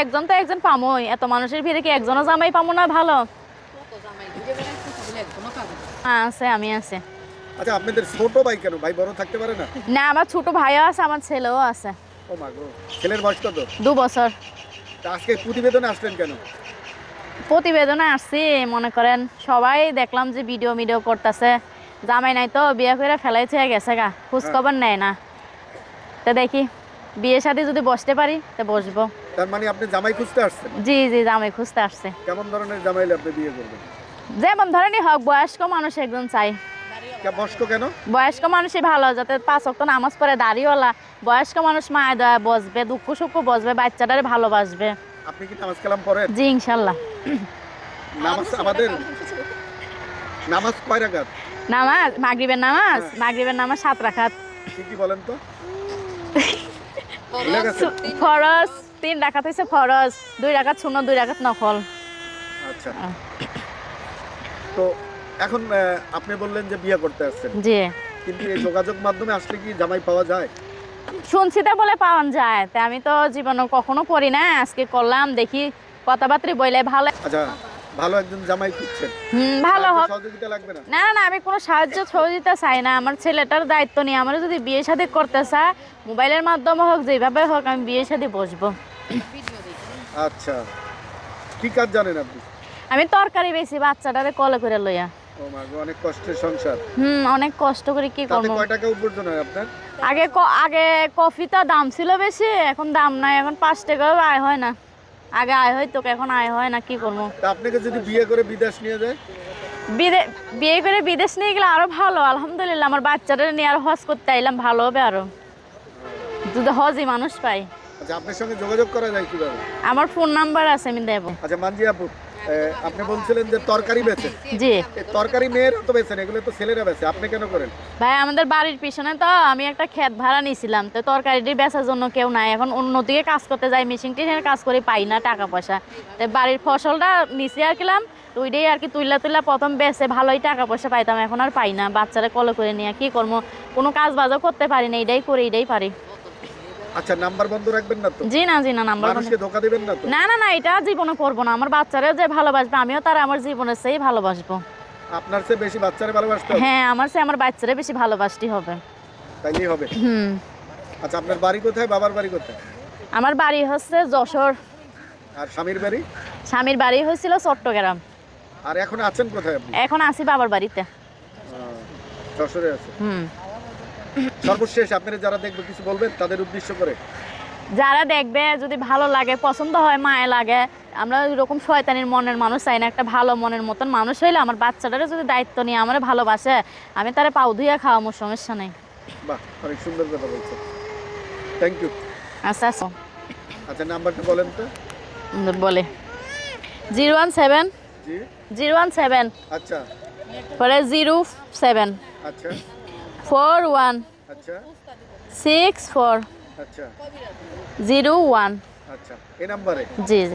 একজন তো একজন পামোই। এত মানুষের ভিড়ে কি একজনও জামাই পামো না? ভালো। হ্যাঁ, আছে আমি আছে। আচ্ছা আপনাদের ছোট ভাই কেন? ভাই বড় থাকতে পারে না? না আমার ছোট ভাইও আছে আমার ছেলেও আছে। ও মা গো ছেলের বয়স কত? দু বছর। তা আজকে প্রতিবেদনে আসলেন কেন? প্রতিবেদনে আসছি মনে করেন সবাই দেখলাম যে ভিডিও ভিডিও করতেছে। জামাই নাই তো বিয়ে করে ফেলাইছে গেছে গা খোঁজ খবর নেয় না। তো দেখি বিয়ে সাথে যদি বসতে পারি তো বসবো। তার মানে আপনি জামাই খুঁজতে আসছেন? জি জি জামাই খুঁজতে আসছে। কেমন ধরনের জামাইলে আপনি বিয়ে করবেন? যেমন ধরেনই হোক বয়স্ক মানুষ একজন চাই। বয়স্ক কেন? বয়স্ক মানুষই ভালো যাতে পাঁচ অক্ট নামাজ পড়ে দাঁড়িয়েওয়ালা বয়স্ক মানুষ মায় দয়া বসবে দুঃখ সুখ বসবে বাচ্চাটারে ভালোবাসবে। আপনি কি নামাজ কালাম পড়েন? জি ইনশাল্লাহ। নামাজ আমাদের নামাজ কয় রাকাত? নামাজ মাগরিবের নামাজ মাগরিবের নামাজ সাত কি বলেন তো? ফরজ তিন রাখাত হয়েছে ফরজ। দুই রাখাত শূন্য দুই রাখাত নফল। আচ্ছা। তো এখন আপনি বললেন যে বিয়ে করতে আসছেন। জি। কিন্তু এই যোগাযোগ মাধ্যমে আসলে কি জামাই পাওয়া যায়? শুনছি তো বলে পাওয়া যায় তা আমি তো জীবনে কখনো করি না আজকে করলাম দেখি কথাবার্তা বইলে ভালো। আচ্ছা ভালো একজন জামাই খুঁজছেন। হুম ভালো হোক। সহযোগিতা লাগবে না? না না আমি কোনো সাহায্য সহযোগিতা চাই না আমার ছেলেটার দায়িত্ব নিয়ে। আমার যদি বিয়ে শাদী করতে চায় মোবাইলের মাধ্যমে হোক যেভাবে হোক আমি বিয়ে শাদী বসবো। আচ্ছা। কি কাজ জানেন আপনি? আমি তরকারি বেশি বাচ্চাটারে কলে করে লইয়া। ও মা গো, অনেক কষ্টের সংসার। হুম অনেক কষ্ট করে কি করব? কয় টাকা উপার্জন হয় আপনার? আগে আগে কফিটা দাম ছিল বেশি এখন দাম নাই এখন পাঁচ টাকাও আয় হয় না। আগে আয় হয়তো এখন আয় হয় না কি করব? তা আপনাকে যদি বিয়ে করে বিদেশ নিয়ে যায়? বিয়ে করে বিদেশ নিয়ে গেলে আরও ভালো আলহামদুলিল্লাহ। আমার বাচ্চাটা নিয়ে আরও হজ করতে আইলাম ভালো হবে আরও। যদি হজই মানুষ পাই আচ্ছা আপনার সঙ্গে যোগাযোগ করা যায় কীভাবে? আমার ফোন নাম্বার আছে আমি দেবো। আচ্ছা মানজি আপু আপনি বলছিলেন যে তরকারি বেচে জি। তরকারি মেয়েরা তো বেচেন এগুলো তো ছেলেরা বেচে আপনি কেন করেন? ভাই আমাদের বাড়ির পিছনে তো আমি একটা ক্ষেত ভাড়া নিয়েছিলাম তো তরকারিটি বেচার জন্য কেউ নাই। এখন অন্যদিকে কাজ করতে যাই মেশিন টেশিনের কাজ করে পাই না টাকা পয়সা। তো বাড়ির ফসলটা নিচে আর কিলাম ওইটাই আর কি তুইলা তুইলা প্রথম বেচে ভালোই টাকা পয়সা পাইতাম এখন আর পাই না। বাচ্চারা কলে করে নিয়ে কি করব? কোনো কাজ বাজও করতে পারি না এইটাই করে এইটাই পারি। আচ্ছা নাম্বার বন্ধ রাখবেন না তো? জি না জি না নাম্বার মানুষকে ধোকা দিবেন না তো? না না না এটা জীবনে করব না। আমার বাচ্চারা যে ভালোবাসবে আমিও তারা আমার জীবনের সেই ভালোবাসবো। আপনার চেয়ে বেশি বাচ্চারা ভালোবাসতে হবে? হ্যাঁ আমার সে আমার বাচ্চারা বেশি ভালোবাসতে হবে। তাইলেই হবে। হুম। আচ্ছা আপনার বাড়ি কোথায় বাবার বাড়ি কোথায়? আমার বাড়ি হচ্ছে যশোর। আর স্বামীর বাড়ি? স্বামীর বাড়ি হয়েছিল চট্টগ্রাম। আর এখন আছেন কোথায় আপনি? এখন আসি বাবার বাড়িতে। যশোরে আছে হুম। সর্বশেষ আপনারা যারা দেখবে কিছু বলবেন? তাদের উদ্দেশ্য করে। যারা দেখবে যদি ভালো লাগে পছন্দ হয় মায়ে লাগে আমরা ওইরকম শয়তানির মনের মানুষ চাই না একটা ভালো মনের মতন মানুষ হইলে আমার বাচ্চাটারে যদি দায়িত্ব নিয়ে আমার ভালোবাসে আমি তারে পাউ ধুইয়া খাওয়াবো সমস্যা নেই। বাহ অনেক সুন্দর কথা বলছেন। থ্যাংক ইউ আচ্ছা আচ্ছা আচ্ছা নাম্বারটা বলেন তো। বলে। জিরো ওয়ান সেভেন জি। জিরো ওয়ান সেভেন আচ্ছা। পরে জিরো সেভেন। আচ্ছা। ফোর ওয়ান আচ্ছা। সিক্স ফোর আচ্ছা। Zero one. আচ্ছা। জি জি।